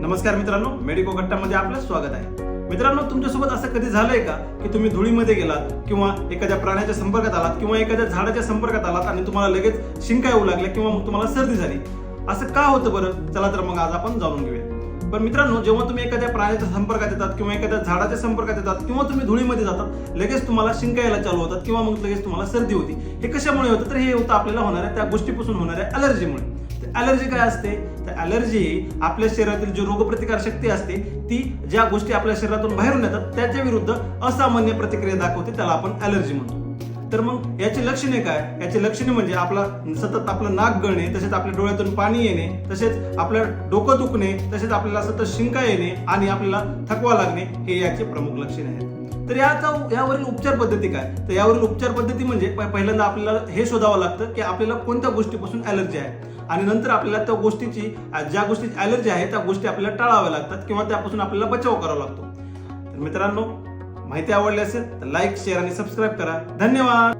नमस्कार मित्रांनो मेडिको गट्टामध्ये आपलं स्वागत आहे. मित्रांनो तुमच्यासोबत असं कधी झालंय का की तुम्ही धुळीमध्ये गेलात किंवा एखाद्या प्राण्याच्या संपर्कात आलात किंवा एखाद्या झाडाच्या संपर्कात आलात आणि तुम्हाला लगेच शिंका येऊ लागल्या किंवा मग तुम्हाला सर्दी झाली? असं का होतं बरं? चला तर मग आज आपण जाणून घेऊया. पण मित्रांनो जेव्हा तुम्ही एखाद्या प्राण्याच्या संपर्कात येतात किंवा एखाद्या झाडाच्या संपर्कात येतात किंवा तुम्ही धुळीमध्ये जातात लगेच तुम्हाला शिंका यायला चालू होतात किंवा मग लगेच तुम्हाला सर्दी होती. हे कशामुळे होतं? तर हे होतं आपल्याला होणाऱ्या त्या गोष्टीपासून होणाऱ्या अलर्जीमुळे ॲलर्जी काय असते? तर ॲलर्जी ही आपल्या शरीरातील जी रोगप्रतिकार शक्ती असते ती ज्या गोष्टी आपल्या शरीरातून बाहेरून येतात त्याच्या विरुद्ध असामान्य प्रतिक्रिया दाखवते त्याला आपण ॲलर्जी म्हणतो. तर मग याची लक्षणे काय? याची लक्षणे म्हणजे आपला सतत आपलं नाक गळणे तसेच आपल्या डोळ्यातून पाणी येणे तसेच आपलं डोकं दुखणे तसेच आपल्याला सतत शिंका येणे आणि आपल्याला थकवा लागणे हे याचे प्रमुख लक्षणे आहेत. तर याचा यावरील उपचार पद्धती काय? तर यावरील उपचार पद्धती म्हणजे पहिल्यांदा आपल्याला हे शोधावं लागतं की आपल्याला कोणत्या गोष्टीपासून ॲलर्जी आहे? आणि नंतर आपल्याला त्या गोष्टीची ज्या गोष्टीची ॲलर्जी आहे त्या गोष्टी आपल्याला टाळाव्या लागतात किंवा त्यापासून आपल्याला बचाव करावा लागतो. तर मित्रांनो माहिती आवडली असेल तर लाईक शेअर आणि सबस्क्राईब करा. धन्यवाद!